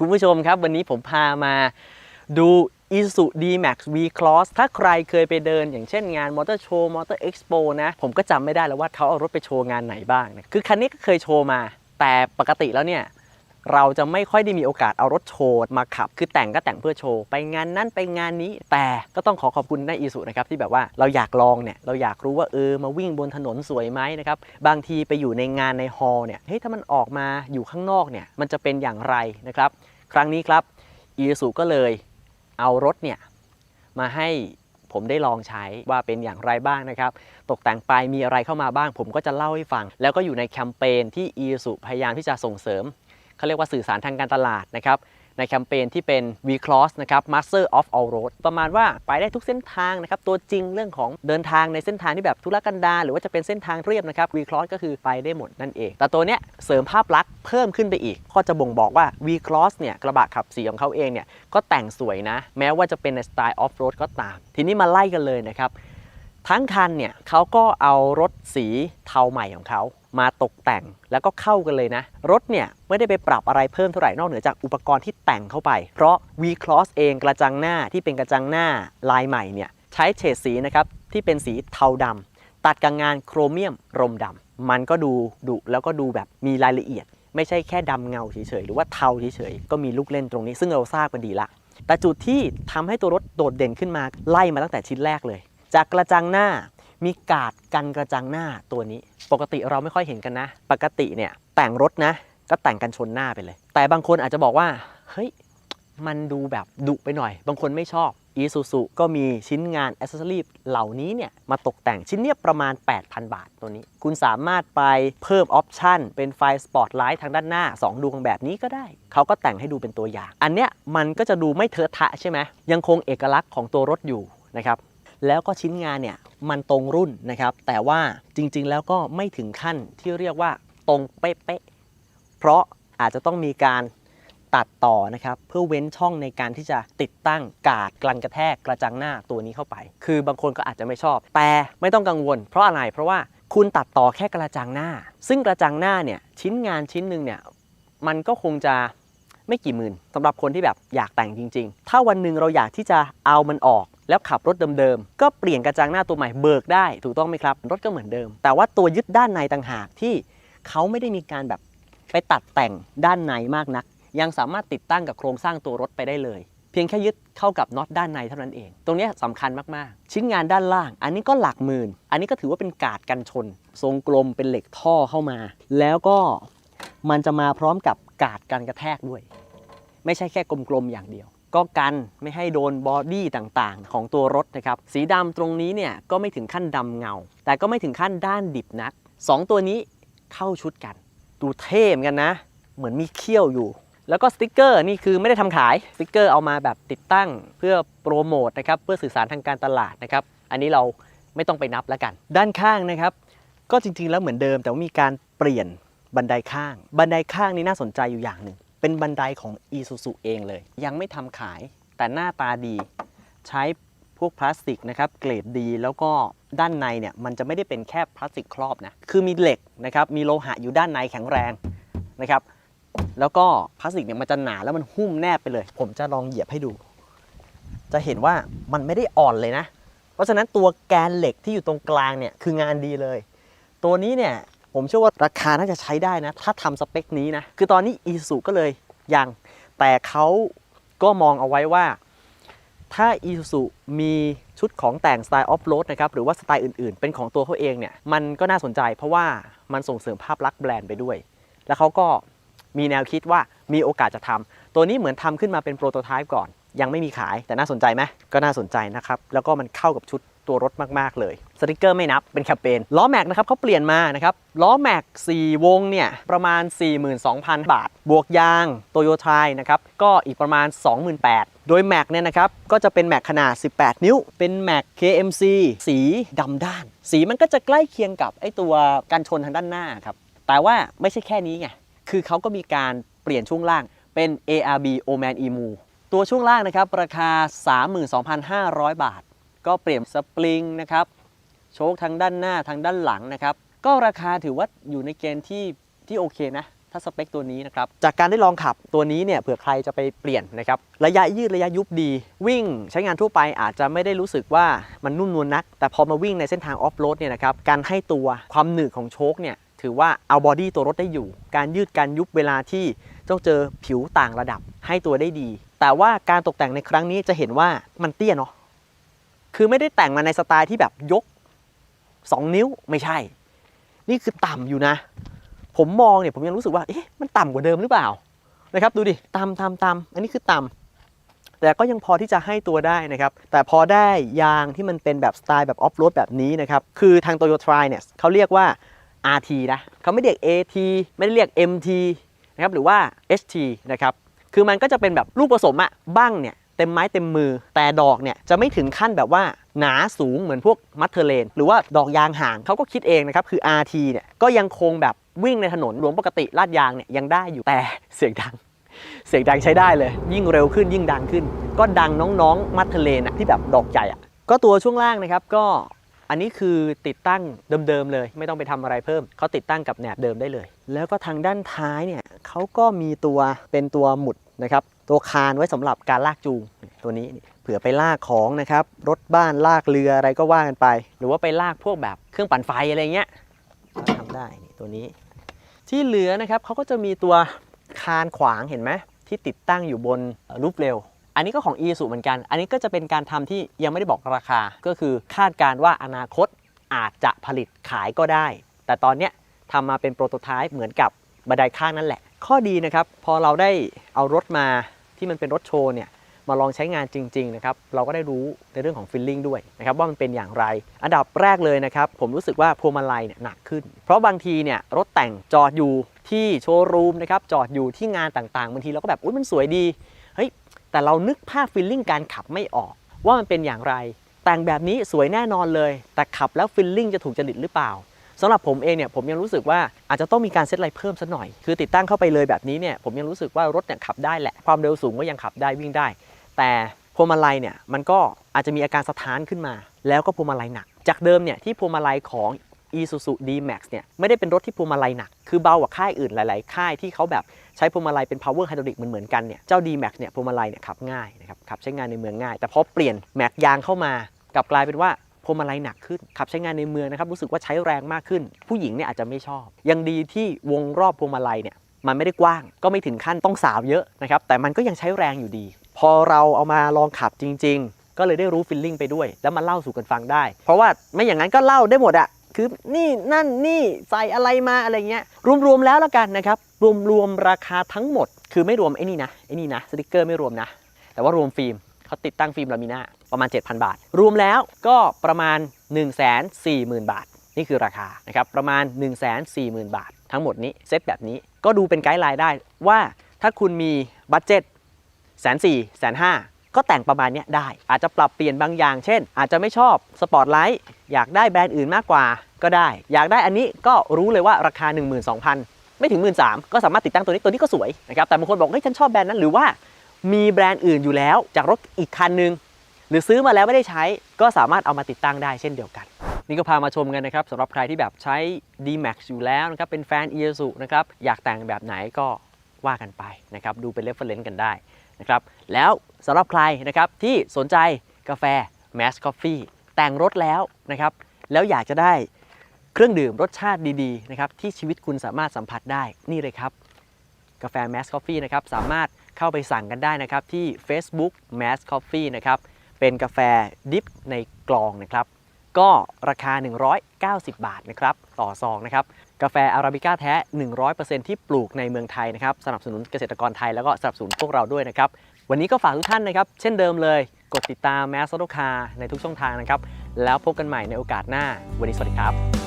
คุณผู้ชมครับวันนี้ผมพามาดู i s u D-Max V-Cross ถ้าใครเคยไปเดินอย่างเช่นงานมอเตอร์โชว์มอเตอร์เอ็กซ์โปนะ ผมก็จำไม่ได้แล้วว่าเขาเอารถไปโชว์งานไหนบ้างนะคือคันนี้ก็เคยโชว์มา แต่ปกติแล้วเนี่ย เราจะไม่ค่อยได้มีโอกาสเอารถโชว์มาขับ คือแต่งก็แต่งเพื่อโชว์ ไปงานนั้นไปงานนี้ แต่ก็ต้องขอขอบคุณนายอีสุนะครับที่แบบว่าเราอยากลองเนี่ยเราอยากรู้ว่าเออมาวิ่งบนถนนสวยไหมนะครับบางทีไปอยู่ในงานในฮอล์เนี่ยเฮ้ยถ้ามันออกมาอยู่ข้างนอกเนี่ยมันจะเป็นอย่างไรนะครับ ครั้งนี้ครับอีสุก็เลยเอารถเนี่ยมาให้ผมได้ลองใช้ว่าเป็นอย่างไรบ้างนะครับ ตกแต่งไปมีอะไรเข้ามาบ้าง ผมก็จะเล่าให้ฟัง แล้วก็อยู่ในแคมเปญที่อีสุพยายามที่จะส่งเสริม เขาเรียกว่าสื่อสารทางการตลาดนะครับในแคมเปญที่เป็น V Cross นะครับ Master of All Road ประมาณว่าไปได้ทุกเส้นทางนะครับ ตัวจริงเรื่องของเดินทางในเส้นทางที่แบบทุรกันดารหรือว่าจะเป็นเส้นทางเรียบนะครับ V Cross ก็คือไปได้หมดนั่นเอง แต่ตัวเนี้ยเสริมภาพลักษณ์เพิ่มขึ้นไปอีก ก็จะบ่งบอกว่า V Cross เนี่ยกระบะขับสีของเขาเองเนี่ยก็แต่งสวยนะ แม้ว่าจะเป็นในสไตล์ออฟโรดก็ตาม ทีนี้มาไล่กันเลยนะครับ ทั้งคันเนี่ยเขาก็เอารถสีเทาใหม่ของเขามาตกแต่งแล้วก็เข้ากันเลยนะ รถเนี่ย ไม่ได้ไปปรับอะไรเพิ่มเท่าไหร่นอกเหนือจากอุปกรณ์ที่แต่งเข้าไป เพราะ V-Cross เองกระจังหน้าที่เป็นกระจังหน้าลายใหม่เนี่ย ใช้เฉดสีนะครับ ที่เป็นสีเทาดำตัดกับงานโครเมียมรมดำมันก็ดูดุแล้วก็ดูแบบมีรายละเอียด ไม่ใช่แค่ดำเงาเฉยๆหรือว่าเทาเฉยๆก็มีลูกเล่นตรงนี้ ซึ่งเราทราบกันดีละแต่จุดที่ทำให้ตัวรถโดดเด่นขึ้นมาไล่มาตั้งแต่ชิ้นแรกเลย จากกระจังหน้ามีกาดกันกระจังหน้าตัวนี้ ปกติเราไม่ค่อยเห็นกันนะ ปกติเนี่ยแต่งรถนะ ก็แต่งกันชนหน้าไปเลย แต่บางคนอาจจะบอกว่าเฮ้ยมันดูแบบดุไปหน่อย บางคนไม่ชอบอีซูซูก็มีชิ้นงานอ c เซ s ซอรีเหล่านี้เนี่ย มาตกแต่งชิ้นเนี้ยประมาณ 8,000 บาทตัวนี้ คุณสามารถไปเพิ่มออปชันเป็นไฟสปอตไลท์ทางด้านหน้า 2 ดวงแบบนี้ก็ได้ เขาก็แต่งให้ดูเป็นตัวอย่าง อันเนี้ยมันก็จะดูไม่เทอะทะใช่ไหมยังคงเอกลักษณ์ของตัวรถอยู่นะครับ แล้วก็ชิ้นงานเนี่ยมันตรงรุ่นนะครับ แต่ว่าจริงๆ แล้วก็ไม่ถึงขั้นที่เรียกว่าตรงเป๊ะๆเพราะอาจจะต้องมีการตัดต่อนะครับเพื่อเว้นช่องในการที่จะติดตั้งกาดกลั่นกระแทกกระจังหน้าตัวนี้เข้าไป คือบางคนก็อาจจะไม่ชอบ แต่ไม่ต้องกังวล เพราะอะไรเพราะว่าคุณตัดต่อแค่กระจังหน้า ซึ่งกระจังหน้าเนี่ยชิ้นงานชิ้นหนึ่งเนี่ยมันก็คงจะไม่กี่หมื่นสำหรับคนที่แบบอยากแต่งจริง ๆ ถ้าวันหนึ่งเราอยากที่จะเอามันออก แล้วขับรถเดิมๆ ก็เปลี่ยนกระจังหน้าตัวใหม่เบิกได้ถูกต้องไหมครับ รถก็เหมือนเดิม แต่ว่าตัวยึดด้านในต่างหากที่เขาไม่ได้มีการแบบไปตัดแต่งด้านในมากนัก ยังสามารถติดตั้งกับโครงสร้างตัวรถไปได้เลย เพียงแค่ยึดเข้ากับน็อตด้านในเท่านั้นเอง ตรงนี้ยสำคัญมากๆ ชิ้นงานด้านล่าง อันนี้ก็หลักหมื่น อันนี้ก็ถือว่าเป็นกาดกันชน ทรงกลมเป็นเหล็กท่อเข้ามา แล้วก็มันจะมาพร้อมกับกาดกันกระแทกด้วย ไม่ใช่แค่กลมๆอย่างเดียว ก็กันไม่ให้โดนบอดี้ต่างๆ ของตัวรถนะครับ สีดำตรงนี้เนี่ยก็ไม่ถึงขั้นดำเงา แต่ก็ไม่ถึงขั้นด้านดิบนัก 2 ตัวนี้เข้าชุดกัน ดูเท่เหมือนกันนะ เหมือนมีเขี้ยวอยู่ แล้วก็สติกเกอร์นี่คือไม่ได้ทำขาย สติกเกอร์เอามาแบบติดตั้งเพื่อโปรโมทนะครับเพื่อสื่อสารทางการตลาดนะครับ อันนี้เราไม่ต้องไปนับแล้วกัน ด้านข้างนะครับ ก็จริงๆแล้วเหมือนเดิม แต่ว่ามีการเปลี่ยนบันไดข้าง บันไดข้างนี้น่าสนใจอยู่อย่างหนึ่ง เป็นบันไดของ i s u z u เองเลย ยังไม่ทำขายแต่หน้าตาดี ใช้พวกพลาสติกนะครับเกรดดีแล้วก็ด้านในเนี่ยมันจะไม่ได้เป็นแค่พลาสติกครอบนะคือมีเหล็กนะครับมีโลหะอยู่ด้านในแข็งแรงนะครับแล้วก็พลาสติกเนี่ยมันจะหนาแล้วมันหุ้มแนบไปเลย ผมจะลองเหยียบให้ดู จะเห็นว่ามันไม่ได้อ่อนเลยนะ เพราะฉะนั้นตัวแกนเหล็กที่อยู่ตรงกลางเนี่ยคืองานดีเลย ตัวนี้เนี่ย ผมเชื่อว่าราคาน่าจะใช้ได้นะ ถ้าทำสเปคนี้นะ คือตอนนี้อีสุก็เลยยัง แต่เขาก็มองเอาไว้ว่า ถ้าอีสุมีชุดของแต่งสไตล์ออฟโรดนะครับ หรือว่าสไตล์อื่นๆ เป็นของตัวเขาเองเนี่ย มันก็น่าสนใจเพราะว่ามันส่งเสริมภาพลักษณ์แบรนด์ไปด้วย แล้วเขาก็มีแนวคิดว่ามีโอกาสจะทำตัวนี้เหมือนทำขึ้นมาเป็นโปรโตไทป์ก่อน ยังไม่มีขายแต่น่าสนใจไหมก็น่าสนใจนะครับ แล้วก็มันเข้ากับชุดตัวรถมากๆเลย สติกเกอร์ไม่นับเป็นแคมเปญล้อแม็กนะครับเขาเปลี่ยนมานะครับล้อแม็ก4วงเนี่ยประมาณ 42,000 บาท บวกยางโตโยไทนะครับก็อีกประมาณ 28,000โดยแม็กเนี่ยนะครับก็จะเป็นแม็กขนาด 18 นิ้ว เป็นแม็ก KMC สีดำด้าน สีมันก็จะใกล้เคียงกับไอตัวกันชนทางด้านหน้าครับแต่ว่าไม่ใช่แค่นี้ไงคือเขาก็มีการเปลี่ยนช่วงล่างเป็น ARB Oman Emu ตัวช่วงล่างนะครับราคา 32,500 บาท ก็เปลี่ยนสปริงนะครับ โชคทางด้านหน้าทางด้านหลังนะครับ ก็ราคาถือว่าอยู่ในเกณฑ์ที่ที่โอเคนะถ้าถ้าสเปคตัวนี้นะครับ จากการได้ลองขับตัวนี้เนี่ยเผื่อใครจะไปเปลี่ยนนะครับ ระยะยืดระยะยุบดี วิ่งใช้งานทั่วไปอาจจะไม่ได้รู้สึกว่ามันนุ่มนวลนัก แต่พอมาวิ่งในเส้นทางออฟโรดเนี่ยนะครับการให้ตัวความหนืดของโชคเนี่ยถือว่าเอาบอดี้ตัวรถได้อยู่ การยืดการยุบเวลาที่ต้องเจอผิวต่างระดับให้ตัวได้ดี แต่ว่าการตกแต่งในครั้งนี้จะเห็นว่ามันเตี้ยเนาะคือไม่ได้แต่งมาในสไตล์ที่แบบยก 2 นิ้วไม่ใช่ นี่คือต่ำอยู่นะ ผมมองเนี่ยผมยังรู้สึกว่าเอ๊ะมันต่ำกว่าเดิมหรือเปล่านะครับดูดิต่ำต่ำต่ำอันนี้คือต่ำแต่ก็ยังพอที่จะให้ตัวได้นะครับ แต่พอได้ยางที่มันเป็นแบบสไตล์แบบออฟโรดแบบนี้นะครับ คือทาง Toyota เนี่ยเขาเรียกว่า RT นะเขาไม่เรียก AT ไม่ได้เรียก MT นะครับหรือว่า HT นะครับคือมันก็จะเป็นแบบลูกผสมอะบ้างเนี่ย เต็มไม้เต็มมือ แต่ดอกเนี่ยจะไม่ถึงขั้นแบบว่าหนาสูงเหมือนพวกมัตเทอร์เลน หรือว่าดอกยางห่างเขาก็คิดเองนะครับ คือ RT เนี่ยก็ยังคงแบบวิ่งในถนนหลวงปกติลาดยางเนี่ยยังได้อยู่แต่เสียงดัง เสียงดังใช้ได้เลย ยิ่งเร็วขึ้นยิ่งดังขึ้น ก็ดังน้องๆมัตเทอเลนอะที่แบบดอกใหญ่อะก็ตัวช่วงล่างนะครับก็อันนี้คือติดตั้งเดิมๆเลย ไม่ต้องไปทำอะไรเพิ่มเขาติดตั้งกับแหนบเดิมได้เลย แล้วก็ทางด้านท้ายเนี่ยเขาก็มีตัวเป็นตัวหมุดนะครับ ตัวคานไว้สำหรับการลากจูงตัวนี้เผื่อไปลากของนะครับ รถบ้านลากเรืออะไรก็ว่ากันไป หรือว่าไปลากพวกแบบเครื่องปั่นไฟอะไรเงี้ยก็ทำได้นี่ตัวนี้ ที่เหลือนะครับเขาก็จะมีตัวคานขวางเห็นไหมที่ติดตั้งอยู่บนรูปเร็ว อันนี้ก็ของ e s u เหมือนกัน อันนี้ก็จะเป็นการทำที่ยังไม่ได้บอกราคา ก็คือคาดการว่าอนาคตอาจจะผลิตขายก็ได้ แต่ตอนเนี้ยทำมาเป็นโปรโตไทป์เหมือนกับบันไดข้างนั่นแหละ ข้อดีนะครับ พอเราได้เอารถมา ที่มันเป็นรถโชว์เนี่ยมาลองใช้งานจริง ๆ นะครับ เราก็ได้รู้ในเรื่องของฟิลลิ่งด้วยนะครับว่ามันเป็นอย่างไร อันดับแรกเลยนะครับ ผมรู้สึกว่าพวงมาลัยเนี่ยหนักขึ้น เพราะบางทีเนี่ยรถแต่งจอดอยู่ที่โชว์รูมนะครับจอดอยู่ที่งานต่างๆบางทีเราก็แบบอุ้ยมันสวยดีเฮ้ยแต่เรานึกภาพฟิลลิ่งการขับไม่ออก ว่ามันเป็นอย่างไร แต่งแบบนี้สวยแน่นอนเลย แต่ขับแล้วฟิลลิ่งจะถูกจริตหรือเปล่า สำหรับผมเองเนี่ยผมยังรู้สึกว่าอาจจะต้องมีการเซตอะไรเพิ่มสักหน่อย คือติดตั้งเข้าไปเลยแบบนี้เนี่ยผมยังรู้สึกว่ารถเนี่ยขับได้แหละ ความเร็วสูงก็ยังขับได้วิ่งได้ แต่พวงมาลัยเนี่ยมันก็อาจจะมีอาการสะท้านขึ้นมา แล้วก็พวงมาลัยหนัก จากเดิมเนี่ยที่พวงมาลัยของ Isuzu D-Max เนี่ยไม่ได้เป็นรถที่พวงมาลัยหนัก คือเบากว่าค่ายอื่นหลาย ๆ ค่ายที่เขาแบบใช้พวงมาลัยเป็น power hydraulic เหมือนๆกันเนี่ยเจ้า D-Max เนี่ยพวงมาลัยเนี่ยขับง่ายนะครับขับใช้งานในเมืองง่าย แต่พอเปลี่ยนแม็กยางเข้ามากลับกลายเป็นว่า พวงมาลัยหนักขึ้น ขับใช้งานในเมืองนะครับรู้สึกว่าใช้แรงมากขึ้น ผู้หญิงเนี่ยอาจจะไม่ชอบ ยังดีที่วงรอบพวงมาลัยเนี่ยมันไม่ได้กว้าง ก็ไม่ถึงขั้นต้องสาวเยอะนะครับแต่มันก็ยังใช้แรงอยู่ดี พอเราเอามาลองขับจริง ๆ ก็เลยได้รู้ฟิลลิ่งไปด้วย แล้วมาเล่าสู่กันฟังได้ เพราะว่าไม่อย่างนั้นก็เล่าได้หมดอะคือนี่นั่นนี่ใส่อะไรมาอะไรเงี้ยรวมๆแล้วล้วกันนะครับรวมๆราคาทั้งหมด คือไม่รวมไอ้นี่นะไอ้นี่นะสติกเกอร์ไม่รวมนะ แต่ว่ารวมฟิล์ม เขาติดตั้งฟิล์มลามิน่าประมาณ 7,000 บาท รวมแล้วก็ประมาณ 1 4 0 0 0 0 บาท นี่คือราคานะครับประมาณ 1 4 0 0 0 0 บาท ทั้งหมดนี้เซตแบบนี้ก็ดูเป็นไกด์ไลน์ได้ว่าถ้าคุณมีบัตเจ็ตแสนสี่แสนห้าก็แต่งประมาณนี้ได้ อาจจะปรับเปลี่ยนบางอย่าง เช่น อาจจะไม่ชอบสปอร์ตไลท์อยากได้แบรนด์อื่นมากกว่าก็ได้ อยากได้อันนี้ก็รู้เลยว่าราคา 12,000 ไม่ถึง 1 3ื่นก็สามารถติดตั้งตัวนี้ตัวนี้ก็สวยนะครับแต่บางคนบอกเฮ้ยฉันชอบแบรนด์นั้นหรือว่า มีแบรนด์อื่นอยู่แล้ว จากรถอีกคันหนึ่งหรือซื้อมาแล้วไม่ได้ใช้ ก็สามารถเอามาติดตั้งได้เช่นเดียวกัน นี่ก็พามาชมกันนะครับสำหรับใครที่แบบใช้ D-Max อยู่แล้วนะครับเป็นแฟน i s u นะครับอยากแต่งแบบไหนก็ว่ากันไปนะครับดูเป็น reference กันได้นะครับแล้วสำหรับใครนะครับที่สนใจกาแฟ Mass Coffee แต่งรถแล้วนะครับแล้วอยากจะได้เครื่องดื่มรสชาติดีๆนะครับที่ชีวิตคุณสามารถสัมผัสได้นี่เลยครับ กาแฟ Mass Coffee นะครับสามารถ เข้าไปสั่งกันได้นะครับที่ Facebook Mass Coffee นะครับเป็นกาแฟดิฟในกลองนะครับก็ราคา 190 บาทนะครับต่อซองนะครับกาแฟอาราบิก้าแท้ 100%ที่ปลูกในเมืองไทยนะครับสนับสนุนเกษตรกรไทยแล้วก็สนับสนุนพวกเราด้วยนะครับวันนี้ก็ฝากทุกท่านนะครับเช่นเดิมเลยกดติดตาม Mass Auto Car ในทุกช่องทางนะครับแล้วพบกันใหม่ในโอกาสหน้าวันนี้สวัสดีครับ